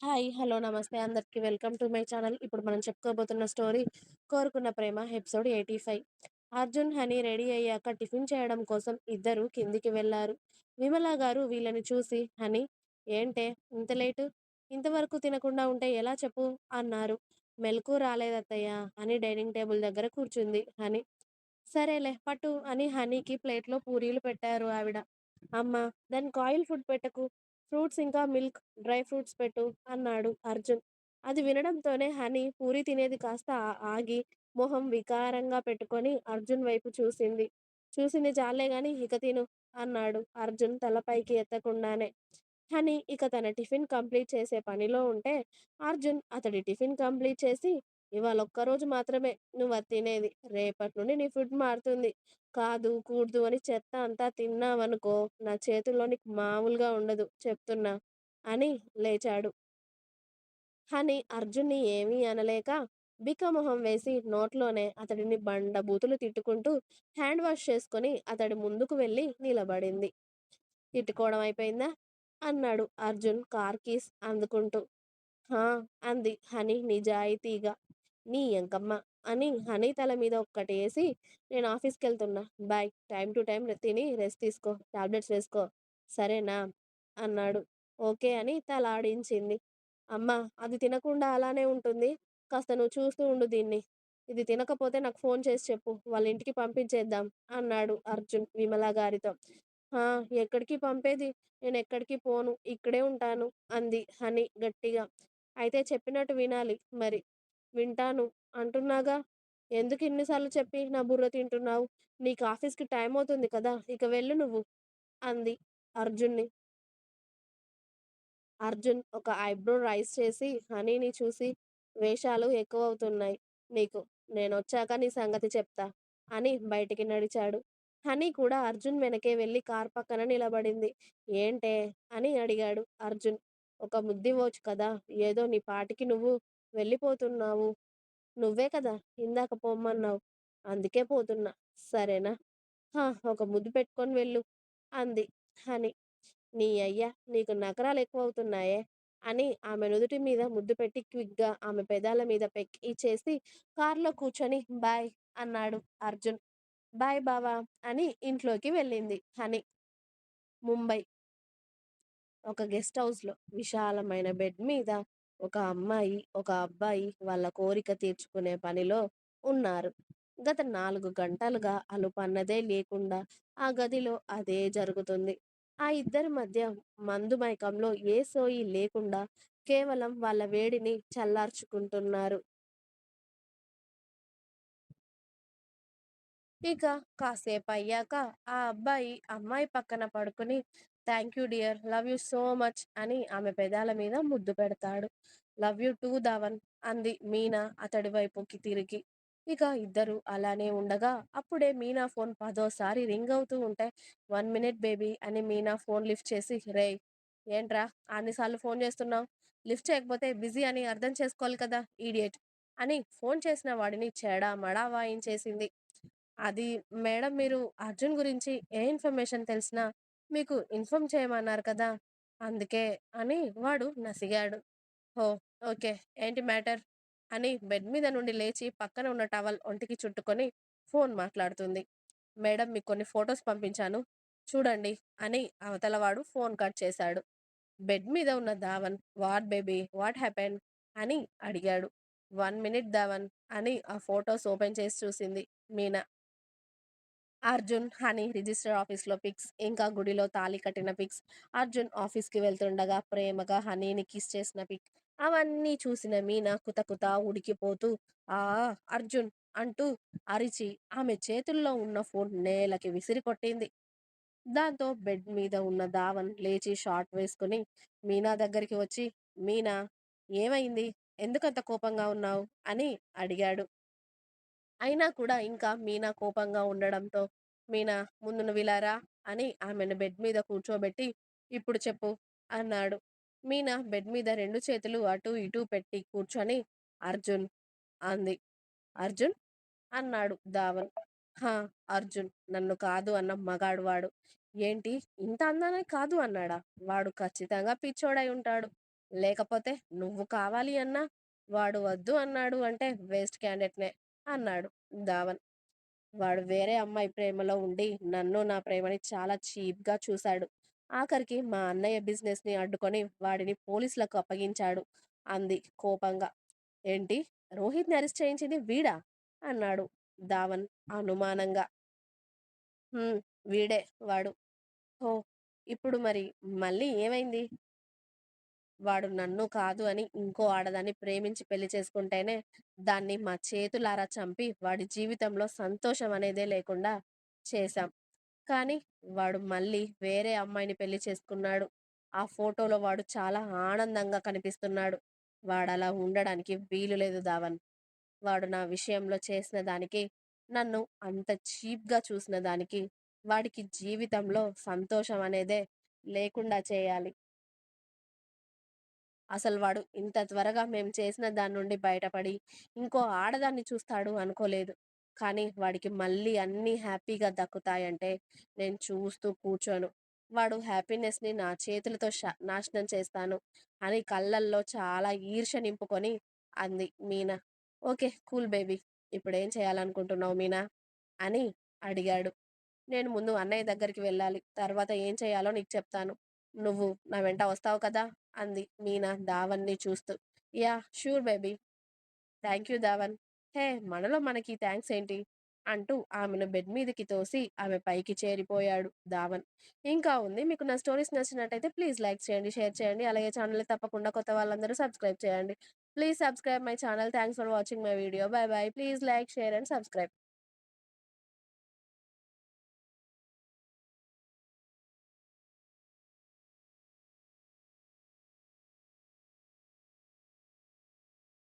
Hi. Hello. నమస్తే అందరికి. Welcome to my channel. ఇప్పుడు మనం చెప్పుకోబోతున్న స్టోరీ 'కోరుకున్న ప్రేమ' ఎపిసోడ్ 85. అర్జున్, హనీ రెడీ అయ్యాక టిఫిన్ చేయడం కోసం ఇద్దరు కిందికి వెళ్ళారు. విమల గారు వీళ్ళని చూసి హనీ ఏంటే ఇంత లేటు? ఇంతవరకు తినకుండా ఉంటే ఎలా చెప్పు అన్నారు. మెలకువ రాలేదత్తయ్యా అని డైనింగ్ టేబుల్ దగ్గర కూర్చుంది హనీ. సరేలే పట్టు అని హనీకి ప్లేట్లో పూరీలు పెట్టారు ఆవిడ. అమ్మ దానికి ఆయిల్ ఫుడ్ పెట్టకు. ఫ్రూట్స్ ఇంకా మిల్క్, డ్రై ఫ్రూట్స్ పెట్టు అన్నాడు అర్జున్. అది వినడంతోనే హనీ పూరి తినేది కాస్త ఆగి మొహం వికారంగా పెట్టుకొని అర్జున్ వైపు చూసింది. చూసింది చాలే గాని ఇక తిను అన్నాడు అర్జున్ తలపైకి ఎత్తకుండానే. హనీ ఇక తన టిఫిన్ కంప్లీట్ చేసే పనిలో ఉంటే అర్జున్ అతడి టిఫిన్ కంప్లీట్ చేసి ఇవాళ ఒక్కరోజు మాత్రమే నువ్వు అది తినేది. రేపటి నుండి నీ ఫుడ్ మారుతుంది. కాదు కూడదు అని చెత్త అంతా తిన్నావనుకో నా చేతుల్లో నీకు మామూలుగా ఉండదు చెప్తున్నా అని లేచాడు. హనీ అర్జున్ని ఏమీ అనలేక బిక్కమొహం వేసి నోట్లోనే అతడిని బండబూతులు తిట్టుకుంటూ హ్యాండ్ వాష్ చేసుకొని అతడి ముందుకు వెళ్ళి నిలబడింది. తిట్టుకోవడం అయిపోయిందా? అన్నాడు అర్జున్ కార్ కీస్ అందుకుంటూ. హా అంది హనీ నిజాయితీగా. నీ ఎంకమ్మ అని హనీ తల మీద ఒక్కటి వేసి నేను ఆఫీస్కి వెళ్తున్నా బాయ్ టైం టు టైం తిని రెస్ట్ తీసుకో. టాబ్లెట్స్ వేసుకో. సరేనా? అన్నాడు. ఓకే అని తలాడించింది. అమ్మా అది తినకుండా అలానే ఉంటుంది. కాస్త నువ్వు చూస్తూ ఉండు దీన్ని. ఇది తినకపోతే నాకు ఫోన్ చేసి చెప్పు. వాళ్ళ ఇంటికి పంపించేద్దాం అన్నాడు అర్జున్ విమల గారితో. ఎక్కడికి పంపేది? నేను ఎక్కడికి పోను. ఇక్కడే ఉంటాను అంది హనీ గట్టిగా. అయితే చెప్పినట్టు వినాలి మరి. వింటాను అంటున్నాగా. ఎందుకు ఇన్నిసార్లు చెప్పి నా బుర్ర తింటున్నావు? నీకు ఆఫీస్కి టైం అవుతుంది కదా ఇక వెళ్ళు నువ్వు అంది అర్జున్ని. అర్జున్ ఒక ఐబ్రో రైజ్ చేసి హనీని చూసి వేషాలు ఎక్కువవుతున్నాయి నీకు. నేనొచ్చాక నీ సంగతి చెప్తా అని బయటికి నడిచాడు. హనీ కూడా అర్జున్ వెనకే వెళ్ళి కార్ పక్కన నిలబడింది. ఏంటే? అని అడిగాడు అర్జున్. ఒక ముద్దివ్వొచ్చు కదా ఏదో నీ పాటికి నువ్వు వెళ్ళిపోతున్నావు. నువ్వే కదా ఇందాక పొమ్మన్నావ్. అందుకే పోతున్నా. సరేనా? హ ఒక ముద్దు పెట్టుకొని వెళ్ళు అంది హనీ. నీ అయ్యా నీకు నగరాలు ఎక్కువ అవుతున్నాయే అని ఆమె నుదుటి మీద ముద్దు పెట్టి క్విక్గా ఆమె పెదాల మీద పెక్కి చేసి కార్లో కూర్చొని బాయ్ అన్నాడు అర్జున్. బాయ్ బావా అని ఇంట్లోకి వెళ్ళింది హనీ. ముంబై ఒక గెస్ట్ హౌస్లో విశాలమైన బెడ్ మీద ఒక అమ్మాయి ఒక అబ్బాయి వాళ్ళ కోరిక తీర్చుకునే పనిలో ఉన్నారు. గత నాలుగు గంటలుగా అలుపన్నదే లేకుండా ఆ గదిలో అదే జరుగుతుంది. ఆ ఇద్దరి మధ్య మందు మైకంలో ఏ సోయి లేకుండా కేవలం వాళ్ళ వేడిని చల్లార్చుకుంటున్నారు. ఇక కాసేపయ్యాక ఆ అబ్బాయి అమ్మాయి పక్కన పడుకుని thank you dear love you so much అని ఆమె పెదాల మీద ముద్దు పెడతాడు. లవ్ యూ టూ ధవన్ అంది మీనా అతడి వైపుకి తిరిగి. ఇక ఇద్దరు అలానే ఉండగా అప్పుడే మీనా ఫోన్ పదోసారి రింగ్ అవుతూ ఉంటే వన్ మినిట్ బేబీ అని మీనా ఫోన్ లిఫ్ట్ చేసి రే ఏంట్రా అన్నిసార్లు ఫోన్ చేస్తున్నావు లిఫ్ట్ చేయకపోతే బిజీ అని అర్థం చేసుకోవాలి కదా ఈడియట్ అని ఫోన్ చేసిన వాడిని చెడామడా వాయించేసింది. అది మేడం మీరు అర్జున్ గురించి ఏ ఇన్ఫర్మేషన్ తెలిసినా మీకు ఇన్ఫార్మ్ చేయమన్నారు కదా అందుకే అని వాడు నసిగాడు. హో ఓకే ఏంటి మ్యాటర్? అని బెడ్ మీద నుండి లేచి పక్కన ఉన్న టవల్ ఒంటికి చుట్టుకొని ఫోన్ మాట్లాడుతుంది. మేడం మీకు కొన్ని ఫొటోస్ పంపించాను. చూడండి అని అవతలవాడు ఫోన్ కట్ చేశాడు. బెడ్ మీద ఉన్న Dhawan what baby what happen అని అడిగాడు. వన్ మినిట్ ధావన్ అని ఆ ఫొటోస్ ఓపెన్ చేసి చూసింది మీనా. అర్జున్, హనీ రిజిస్టర్ ఆఫీస్లో పిక్స్, ఇంకా గుడిలో తాళి కట్టిన పిక్స్, అర్జున్ ఆఫీస్కి వెళ్తుండగా ప్రేమగా హనీని కిస్ చేసిన పిక్. అవన్నీ చూసిన మీనా కుతకుత ఉడికిపోతూ ఆ అర్జున్ అంటూ అరిచి ఆమె చేతుల్లో ఉన్న ఫోన్ నేలకి విసిరి కొట్టింది. దాంతో బెడ్ మీద ఉన్న ధావన్ లేచి షార్ట్ వేసుకుని మీనా దగ్గరికి వచ్చి మీనా ఏమైంది? ఎందుకంత కోపంగా ఉన్నావు అని అడిగాడు. అయినా కూడా ఇంకా మీనా కోపంగా ఉండడంతో మీనా ముందు నువ్విలా అని ఆమెను బెడ్ మీద కూర్చోబెట్టి ఇప్పుడు చెప్పు అన్నాడు. మీనా బెడ్ మీద రెండు చేతులు అటూ ఇటూ పెట్టి కూర్చొని అర్జున్ అంది. అర్జున్? అన్నాడు ధావన్. హా అర్జున్ నన్ను కాదు అన్న మగాడు వాడు. ఏంటి ఇంత అందానే కాదు అన్నాడా? వాడు ఖచ్చితంగా పిచ్చోడై ఉంటాడు. లేకపోతే నువ్వు కావాలి అన్నా వాడు వద్దు అన్నాడు అంటే వేస్ట్ క్యాండిడేట్‌నే అన్నాడు ధావన్. వాడు వేరే అమ్మాయి ప్రేమలో ఉండి నన్ను, నా ప్రేమని చాలా చీప్‌గా చూశాడు. ఆఖరికి మా అన్నయ్య బిజినెస్‌ని అడ్డుకొని వాడిని పోలీసులకు అప్పగించాడు అంది కోపంగా. ఏంటి? రోహిత్‌ని అరెస్ట్ చేయించింది వీడా? అన్నాడు ధావన్ అనుమానంగా. హ్మ్. వీడే వాడు. ఓ ఇప్పుడు మరి మళ్ళీ ఏమైంది? వాడు నన్ను కాదు అని ఇంకో ఆడదాన్ని ప్రేమించి పెళ్ళి చేసుకుంటేనే దాన్ని మా చేతులారా చంపి వాడి జీవితంలో సంతోషం అనేదే లేకుండా చేశాం. కానీ వాడు మళ్ళీ వేరే అమ్మాయిని పెళ్ళి చేసుకున్నాడు. ఆ ఫోటోలో వాడు చాలా ఆనందంగా కనిపిస్తున్నాడు. వాడలా ఉండడానికి వీలు లేదు ధావన్. వాడు నా విషయంలో చేసిన దానికి, నన్ను అంత చీప్‌గా చూసిన దానికి, వాడికి జీవితంలో సంతోషం అనేదే లేకుండా చేయాలి. అసలు వాడు ఇంత త్వరగా మేము చేసిన దాని నుండి బయటపడి, ఇంకో ఆడదాన్ని చూస్తాడు అనుకోలేదు. కానీ వాడికి మళ్ళీ అన్నీ హ్యాపీగా దక్కుతాయంటే నేను చూస్తూ కూర్చోను. వాడు హ్యాపీనెస్‌ని నా చేతులతో నాశనం చేస్తాను అని కళ్ళల్లో చాలా ఈర్ష నింపుకొని అంది మీనా. ఓకే. Cool baby. ఇప్పుడేం చేయాలనుకుంటున్నావు మీనా? అని అడిగాడు. నేను ముందు అన్నయ్య దగ్గరికి వెళ్ళాలి. తర్వాత ఏం చేయాలో నీకు చెప్తాను. నువ్వు నా వెంట వస్తావు కదా? అంది మీనా ధావన్‌ని చూస్తూ. Yeah sure baby. Thank you Dhawan. Hey! మనలో మనకి థ్యాంక్స్ ఏంటి? అంటూ ఆమెను బెడ్ మీదకి తోసి ఆమె పైకి చేరిపోయాడు ధావన్. ఇంకా ఉంది. మీకు నా స్టోరీస్ నచ్చినట్టయితే ప్లీజ్ లైక్ చేయండి, షేర్ చేయండి. అలాగే ఛానల్ తప్పకుండా కొత్త వాళ్ళందరూ సబ్స్క్రైబ్ చేయండి. Please subscribe my channel. Thanks for watching my video. Bye bye. Please like, share and subscribe.